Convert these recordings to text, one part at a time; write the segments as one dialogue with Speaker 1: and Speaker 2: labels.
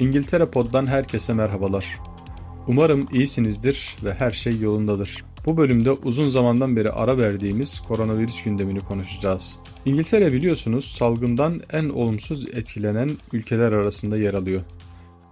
Speaker 1: İngiltere Pod'dan herkese merhabalar. Umarım iyisinizdir ve her şey yolundadır. Bu bölümde uzun zamandan beri ara verdiğimiz koronavirüs gündemini konuşacağız. İngiltere biliyorsunuz salgından en olumsuz etkilenen ülkeler arasında yer alıyor.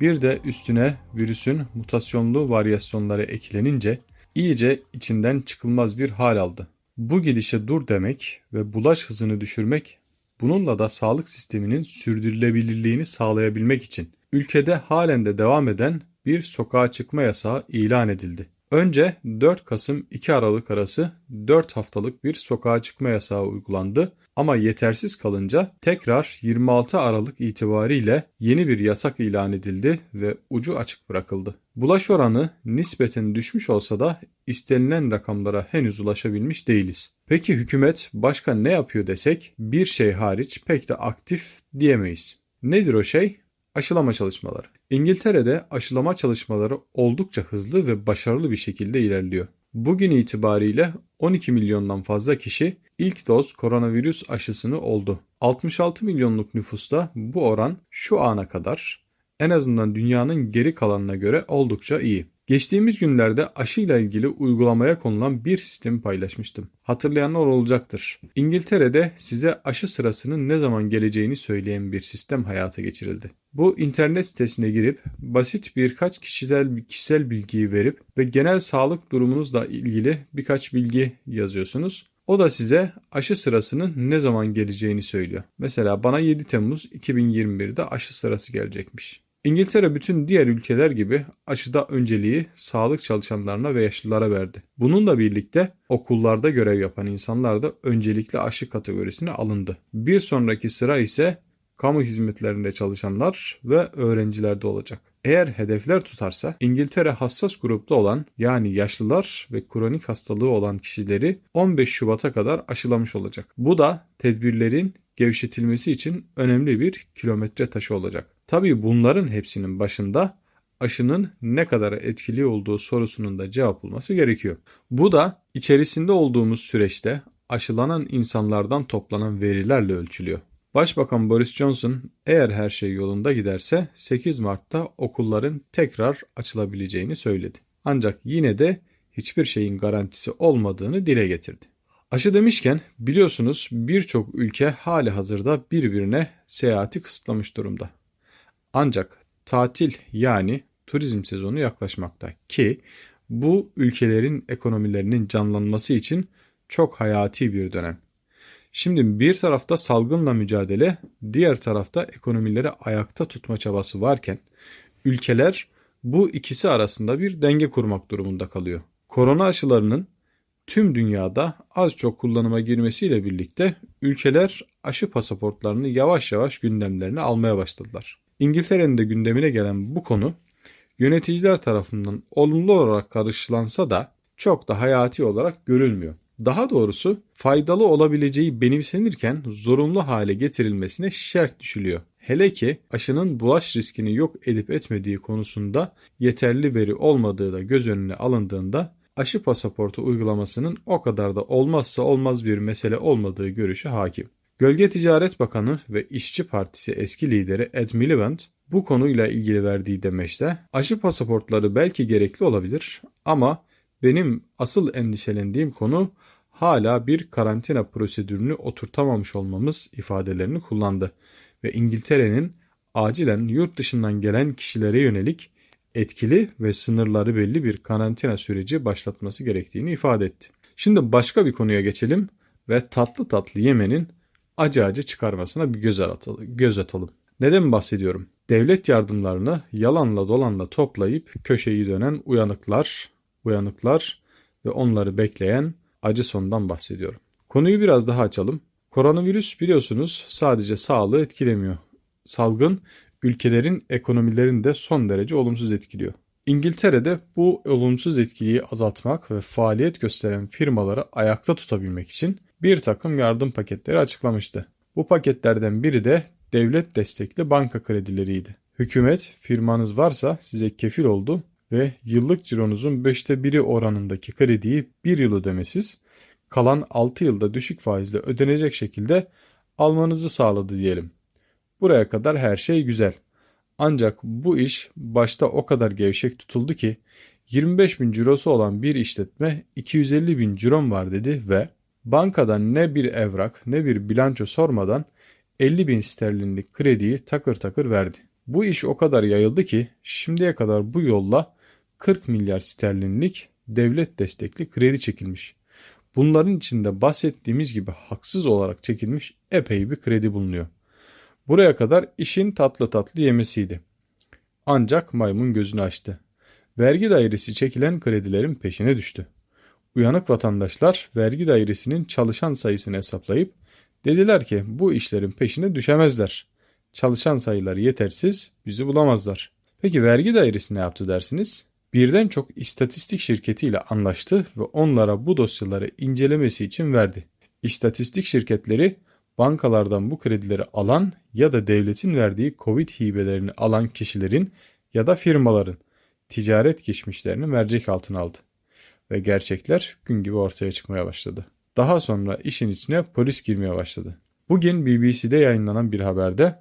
Speaker 1: Bir de üstüne virüsün mutasyonlu varyasyonları eklenince iyice içinden çıkılmaz bir hal aldı. Bu gidişe dur demek ve bulaş hızını düşürmek, bununla da sağlık sisteminin sürdürülebilirliğini sağlayabilmek için ülkede halen de devam eden bir sokağa çıkma yasağı ilan edildi. Önce 4 Kasım 2 Aralık arası 4 haftalık bir sokağa çıkma yasağı uygulandı ama yetersiz kalınca tekrar 26 Aralık itibariyle yeni bir yasak ilan edildi ve ucu açık bırakıldı. Bulaş oranı nispeten düşmüş olsa da istenilen rakamlara henüz ulaşabilmiş değiliz. Peki hükümet başka ne yapıyor desek bir şey hariç pek de aktif diyemeyiz. Nedir o şey? Aşılama çalışmaları. İngiltere'de aşılama çalışmaları oldukça hızlı ve başarılı bir şekilde ilerliyor. Bugün itibariyle 12 milyondan fazla kişi ilk doz koronavirüs aşısını oldu. 66 milyonluk nüfusta bu oran şu ana kadar en azından dünyanın geri kalanına göre oldukça iyi. Geçtiğimiz günlerde aşıyla ilgili uygulamaya konulan bir sistemi paylaşmıştım. Hatırlayanlar olacaktır. İngiltere'de size aşı sırasının ne zaman geleceğini söyleyen bir sistem hayata geçirildi. Bu internet sitesine girip basit birkaç kişisel kişisel bilgiyi verip ve genel sağlık durumunuzla ilgili birkaç bilgi yazıyorsunuz. O da size aşı sırasının ne zaman geleceğini söylüyor. Mesela bana 7 Temmuz 2021'de aşı sırası gelecekmiş. İngiltere bütün diğer ülkeler gibi aşıda önceliği sağlık çalışanlarına ve yaşlılara verdi. Bununla birlikte okullarda görev yapan insanlar da öncelikli aşı kategorisine alındı. Bir sonraki sıra ise kamu hizmetlerinde çalışanlar ve öğrencilerde olacak. Eğer hedefler tutarsa İngiltere hassas grupta olan yani yaşlılar ve kronik hastalığı olan kişileri 15 Şubat'a kadar aşılamış olacak. Bu da tedbirlerin gevşetilmesi için önemli bir kilometre taşı olacak. Tabii bunların hepsinin başında aşının ne kadar etkili olduğu sorusunun da cevap bulması gerekiyor. Bu da içerisinde olduğumuz süreçte aşılanan insanlardan toplanan verilerle ölçülüyor. Başbakan Boris Johnson eğer her şey yolunda giderse 8 Mart'ta okulların tekrar açılabileceğini söyledi. Ancak yine de hiçbir şeyin garantisi olmadığını dile getirdi. Aşı demişken biliyorsunuz birçok ülke hali hazırda birbirine seyahati kısıtlamış durumda. Ancak tatil yani turizm sezonu yaklaşmakta ki bu ülkelerin ekonomilerinin canlanması için çok hayati bir dönem. Şimdi bir tarafta salgınla mücadele, diğer tarafta ekonomileri ayakta tutma çabası varken ülkeler bu ikisi arasında bir denge kurmak durumunda kalıyor. Korona aşılarının tüm dünyada az çok kullanıma girmesiyle birlikte ülkeler aşı pasaportlarını yavaş yavaş gündemlerine almaya başladılar. İngiltere'nin de gündemine gelen bu konu yöneticiler tarafından olumlu olarak karşılansa da çok da hayati olarak görülmüyor. Daha doğrusu faydalı olabileceği benimsenirken zorunlu hale getirilmesine şart düşülüyor. Hele ki aşının bulaş riskini yok edip etmediği konusunda yeterli veri olmadığı da göz önüne alındığında aşı pasaportu uygulamasının o kadar da olmazsa olmaz bir mesele olmadığı görüşü hakim. Gölge Ticaret Bakanı ve İşçi Partisi eski lideri Ed Miliband bu konuyla ilgili verdiği demeçte aşı pasaportları belki gerekli olabilir ama benim asıl endişelendiğim konu hala bir karantina prosedürünü oturtamamış olmamız ifadelerini kullandı ve İngiltere'nin acilen yurt dışından gelen kişilere yönelik etkili ve sınırları belli bir karantina süreci başlatması gerektiğini ifade etti. Şimdi başka bir konuya geçelim ve tatlı tatlı yemenin acı acı çıkarmasına bir göz atalım. Göz atalım. Neden bahsediyorum? Devlet yardımlarını yalanla dolanla toplayıp köşeyi dönen uyanıklar, uyanıklar ve onları bekleyen acı sondan bahsediyorum. Konuyu biraz daha açalım. Koronavirüs biliyorsunuz sadece sağlığı etkilemiyor. Salgın ülkelerin ekonomilerini de son derece olumsuz etkiliyor. İngiltere'de bu olumsuz etkiyi azaltmak ve faaliyet gösteren firmaları ayakta tutabilmek için bir takım yardım paketleri açıklamıştı. Bu paketlerden biri de devlet destekli banka kredileriydi. Hükümet firmanız varsa size kefil oldu ve yıllık cironuzun 5'te 1'i oranındaki krediyi 1 yıl ödemesiz, kalan 6 yılda düşük faizle ödenecek şekilde almanızı sağladı diyelim. Buraya kadar her şey güzel. Ancak bu iş başta o kadar gevşek tutuldu ki 25 bin cirosu olan bir işletme 250 bin cirom var dedi ve bankadan ne bir evrak ne bir bilanço sormadan 50 bin sterlinlik krediyi takır takır verdi. Bu iş o kadar yayıldı ki şimdiye kadar bu yolla 40 milyar sterlinlik devlet destekli kredi çekilmiş. Bunların içinde bahsettiğimiz gibi haksız olarak çekilmiş epey bir kredi bulunuyor. Buraya kadar işin tatlı tatlı yemesiydi. Ancak maymun gözünü açtı. Vergi dairesi çekilen kredilerin peşine düştü. Uyanık vatandaşlar vergi dairesinin çalışan sayısını hesaplayıp dediler ki bu işlerin peşine düşemezler. Çalışan sayıları yetersiz bizi bulamazlar. Peki vergi dairesi ne yaptı dersiniz? Birden çok istatistik şirketiyle anlaştı ve onlara bu dosyaları incelemesi için verdi. İstatistik şirketleri bankalardan bu kredileri alan ya da devletin verdiği Covid hibelerini alan kişilerin ya da firmaların ticaret geçmişlerini mercek altına aldı ve gerçekler gün gibi ortaya çıkmaya başladı. Daha sonra işin içine polis girmeye başladı. Bugün BBC'de yayınlanan bir haberde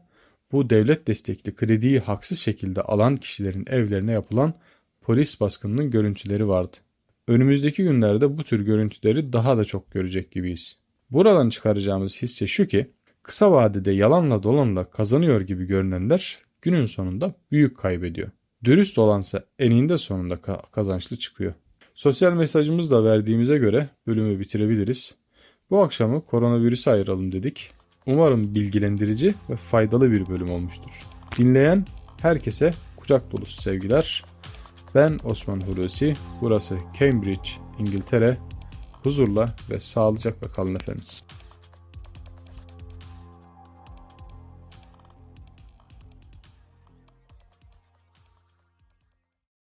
Speaker 1: bu devlet destekli krediyi haksız şekilde alan kişilerin evlerine yapılan polis baskınının görüntüleri vardı. Önümüzdeki günlerde bu tür görüntüleri daha da çok görecek gibiyiz. Buradan çıkaracağımız hisse şu ki kısa vadede yalanla dolanla kazanıyor gibi görünenler günün sonunda büyük kaybediyor. Dürüst olansa eninde sonunda kazançlı çıkıyor. Sosyal mesajımızı da verdiğimize göre bölümü bitirebiliriz. Bu akşamı koronavirüse ayıralım dedik. Umarım bilgilendirici ve faydalı bir bölüm olmuştur. Dinleyen herkese kucak dolusu sevgiler. Ben Osman Hulusi. Burası Cambridge, İngiltere. Huzurla ve sağlıcakla kalın efendim.